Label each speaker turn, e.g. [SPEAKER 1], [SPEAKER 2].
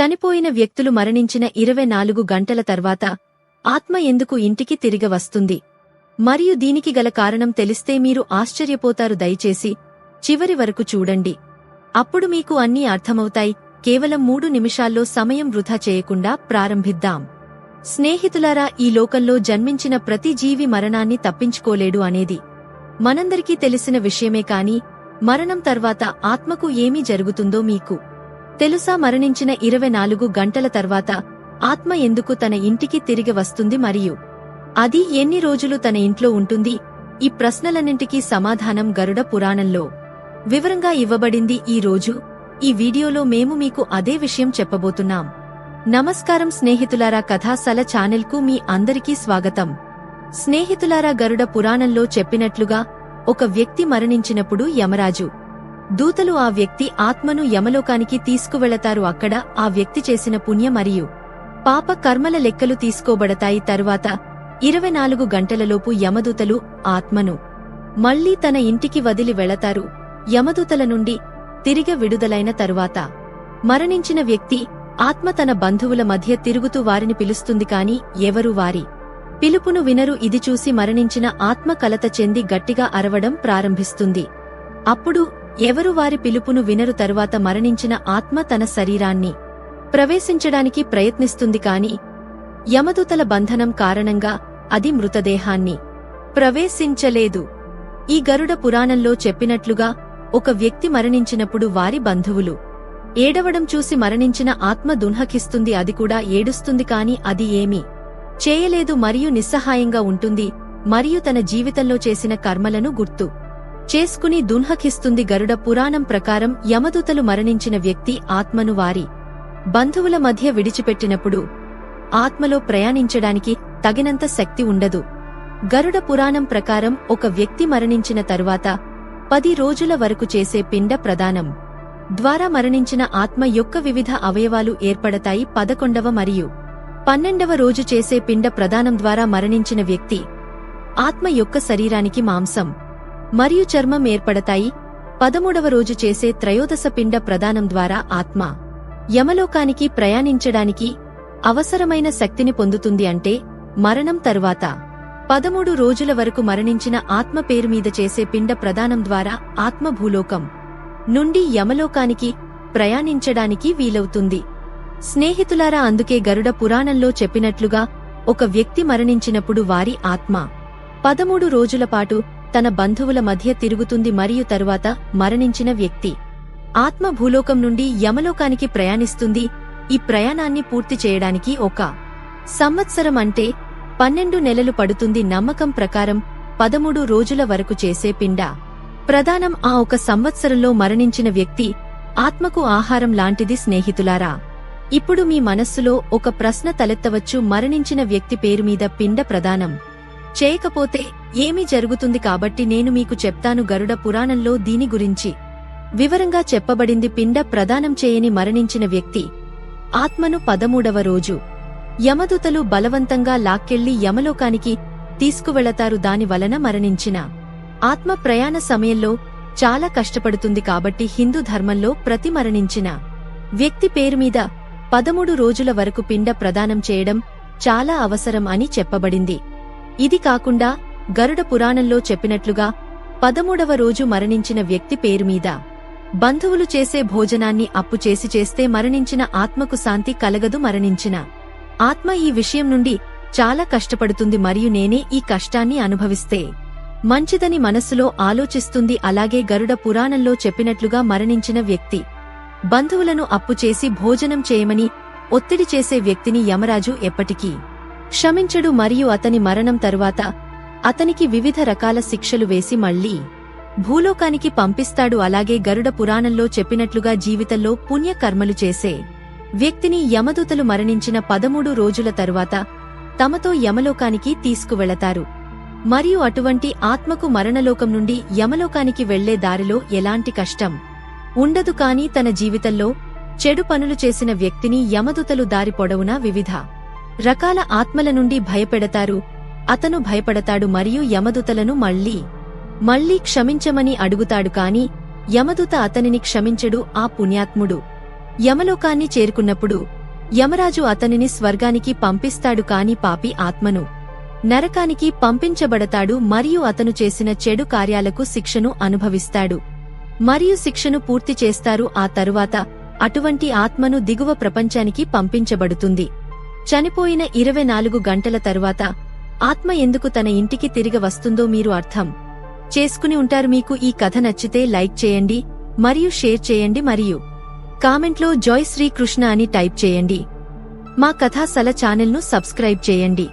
[SPEAKER 1] చనిపోయిన వ్యక్తులు మరణించిన ఇరవై నాలుగు గంటల తర్వాత ఆత్మ ఎందుకు ఇంటికి తిరిగి వస్తుంది? మరియు దీనికి గల కారణం తెలిస్తే మీరు ఆశ్చర్యపోతారు. దయచేసి చివరి వరకు చూడండి. అప్పుడు మీకు అన్నీ అర్థమవుతాయి. కేవలం మూడు నిమిషాల్లో సమయం వృధా చేయకుండా ప్రారంభిద్దాం. స్నేహితులారా ఈ లోకంలో జన్మించిన ప్రతి జీవి మరణాన్ని తప్పించుకోలేడు అనేది మనందరికీ తెలిసిన విషయమే కాని మరణం తర్వాత ఆత్మకు ఏమీ జరుగుతుందో మీకు తెలుసా మరణించిన ఇరవై నాలుగు గంటల తర్వాత ఆత్మ ఎందుకు తన ఇంటికి తిరిగి వస్తుంది మరియు అది ఎన్ని రోజులు తన ఇంట్లో ఉంటుంది? ఈ ప్రశ్నలన్నింటికీ సమాధానం గరుడ పురాణంలో వివరంగా ఇవ్వబడింది ఈ రోజు. ఈ వీడియోలో మేము మీకు అదే విషయం చెప్పబోతున్నాం. నమస్కారం స్నేహితులారా కథాసల ఛానెల్కు మీ అందరికీ స్వాగతం. స్నేహితులారా గరుడ పురాణంలో చెప్పినట్లుగా ఒక వ్యక్తి మరణించినప్పుడు యమరాజు దూతలు ఆ వ్యక్తి ఆత్మను యమలోకానికి తీసుకువెళతారు. అక్కడ ఆ వ్యక్తి చేసిన పుణ్య మరియు పాప కర్మల లెక్కలు తీసుకోబడతాయి. తరువాత ఇరవై నాలుగు గంటలలోపు యమదూతలు ఆత్మను మళ్ళీ తన ఇంటికి వదిలి వెళతారు. యమదూతల నుండి తిరిగ విడుదలైన తరువాత మరణించిన వ్యక్తి ఆత్మ తన బంధువుల మధ్య తిరుగుతూ వారిని పిలుస్తుంది. కాని ఎవరు వారి పిలుపును వినరు. ఇది చూసి మరణించిన ఆత్మ కలత చెంది గట్టిగా అరవడం ప్రారంభిస్తుంది. అప్పుడు ఎవరు వారి పిలుపును వినరు తరువాత మరణించిన ఆత్మ తన శరీరాన్ని ప్రవేశించడానికి ప్రయత్నిస్తుంది కాని యమదూతల బంధనం కారణంగా అది మృతదేహాన్ని ప్రవేశించలేదు. ఈ గరుడ పురాణంలో చెప్పినట్లుగా ఒక వ్యక్తి మరణించినప్పుడు వారి బంధువులు ఏడవడం చూసి మరణించిన ఆత్మ దున్హకిస్తుంది అది కూడా ఏడుస్తుంది కాని అది ఏమీ చేయలేదు మరియు నిస్సహాయంగా ఉంటుంది మరియు తన జీవితంలో చేసిన కర్మలను గుర్తు. చేసుకుని దున్హకిస్తుంది గరుడ పురాణం ప్రకారం యమదూతలు మరణించిన వ్యక్తి ఆత్మను వారి బంధువుల మధ్య విడిచిపెట్టినప్పుడు ఆత్మలో ప్రయాణించడానికి తగినంత శక్తి ఉండదు. గరుడ పురాణం ప్రకారం ఒక వ్యక్తి మరణించిన తరువాత పది రోజుల వరకు చేసే పిండ ప్రదానం ద్వారా మరణించిన ఆత్మ యొక్క వివిధ అవయవాలు ఏర్పడతాయి పదకొండవ మరియు పన్నెండవ రోజు చేసే పిండ ప్రదానం ద్వారా మరణించిన వ్యక్తి ఆత్మ యొక్క శరీరానికి మాంసం మరియు చర్మం ఏర్పడతాయి. పదమూడవ రోజు చేసే త్రయోదశ పిండ ప్రదానం ద్వారా ఆత్మ యమలోకానికి ప్రయాణించడానికి అవసరమైన శక్తిని పొందుతుంది అంటే మరణం తరువాత. పదమూడు రోజుల వరకు మరణించిన ఆత్మ పేరు మీద చేసే పిండ ప్రదానం ద్వారా ఆత్మ భూలోకం నుండి యమలోకానికి ప్రయాణించడానికి వీలవుతుంది. స్నేహితులారా అందుకే గరుడ పురాణంలో చెప్పినట్లుగా ఒక వ్యక్తి మరణించినప్పుడు వారి ఆత్మ పదమూడు రోజుల పాటు తన బంధువుల మధ్య తిరుగుతుంది మరియు తరువాత మరణించిన వ్యక్తి. ఆత్మ భూలోకం నుండి యమలోకానికి ప్రయాణిస్తుంది. ఈ ప్రయాణాన్ని పూర్తి చేయడానికి ఒక సంవత్సరం అంటే పన్నెండు నెలలు పడుతుంది నమ్మకం ప్రకారం పదమూడు రోజుల వరకు చేసే పిండ. ప్రధానం ఆ ఒక సంవత్సరంలో మరణించిన వ్యక్తి ఆత్మకు ఆహారం లాంటిది స్నేహితులారా. ఇప్పుడు మీ మనస్సులో ఒక ప్రశ్న తలెత్తవచ్చు. మరణించిన వ్యక్తి పేరు మీద పిండ ప్రదానం చేయకపోతే ఏమీ జరుగుతుంది కాబట్టి నేను మీకు చెప్తాను గరుడ పురాణంలో దీని గురించి. వివరంగా చెప్పబడింది పిండ ప్రదానం చేయని మరణించిన వ్యక్తి. ఆత్మను పదమూడవ రోజు. యమదూతలు బలవంతంగా లాక్కెళ్ళి యమలోకానికి తీసుకువెళతారు దాని వలన మరణించిన. ఆత్మ ప్రయాణ సమయంలో చాలా కష్టపడుతుంది కాబట్టి హిందూ ధర్మంలో ప్రతి మరణించిన. వ్యక్తి పేరు మీద పదమూడు రోజుల వరకు పిండ ప్రదానం చేయడం చాలా అవసరం అని చెప్పబడింది. ఇది కాకుండా గరుడ పురాణంలో చెప్పినట్లుగా పదమూడవ రోజు మరణించిన వ్యక్తి పేరు మీద బంధువులు చేసే భోజనాన్ని అప్పు చేసి చేస్తే మరణించిన ఆత్మకు శాంతి కలగదు మరణించిన ఆత్మ ఈ విషయం నుండి చాలా కష్టపడుతుంది మరియు నేనే ఈ కష్టాన్ని అనుభవిస్తే మంచిదని మనస్సులో ఆలోచిస్తుంది. అలాగే గరుడ పురాణంలో చెప్పినట్లుగా మరణించిన వ్యక్తి బంధువులను అప్పు చేసి భోజనం చేయమని ఒత్తిడి చేసే వ్యక్తిని యమరాజు ఎప్పటికీ క్షమించడు మరియు అతని మరణం తరువాత అతనికి వివిధ రకాల శిక్షలు వేసి మళ్ళీ భూలోకానికి పంపిస్తాడు. అలాగే గరుడ పురాణంలో చెప్పినట్లుగా జీవితంలో పుణ్యకర్మలు చేసే వ్యక్తిని యమదూతలు మరణించిన పదమూడు రోజుల తరువాత తమతో యమలోకానికి తీసుకువెళతారు. మరియు అటువంటి ఆత్మకు మరణలోకం నుండి యమలోకానికి వెళ్ళే దారిలో ఎలాంటి కష్టం ఉండదు. కాని తన జీవితంలో చెడు పనులు చేసిన వ్యక్తిని యమదూతలు దారి పొడవునా? వివిధ రకాల ఆత్మల నుండి భయపెడతారు. అతను భయపడతాడు మరియు యమదూతలను మళ్ళీ మళ్ళీ క్షమించమని అడుగుతాడు కాని యమదూత అతనిని క్షమించడు ఆ పుణ్యాత్ముడు. యమలోకాన్ని చేరుకున్నప్పుడు యమరాజు అతనిని స్వర్గానికి పంపిస్తాడు కాని పాపి ఆత్మను నరకానికి పంపించబడతాడు మరియు అతను చేసిన చెడు కార్యాలకు శిక్షను అనుభవిస్తాడు. మరియు శిక్షను పూర్తి చేస్తారు ఆ తరువాత అటువంటి ఆత్మను దిగువ ప్రపంచానికి పంపించబడుతుంది. చనిపోయిన ఇరవై నాలుగు గంటల తరువాత ఆత్మ ఎందుకు తన ఇంటికి తిరిగి వస్తుందో మీరు అర్థం చేసుకుని ఉంటారు. మీకు ఈ కథ నచ్చితే లైక్ చేయండి మరియు షేర్ చేయండి మరియు కామెంట్లో జాయ్ శ్రీకృష్ణ అని టైప్ చేయండి. మా కథాసల ఛానల్ను సబ్స్క్రైబ్ చేయండి.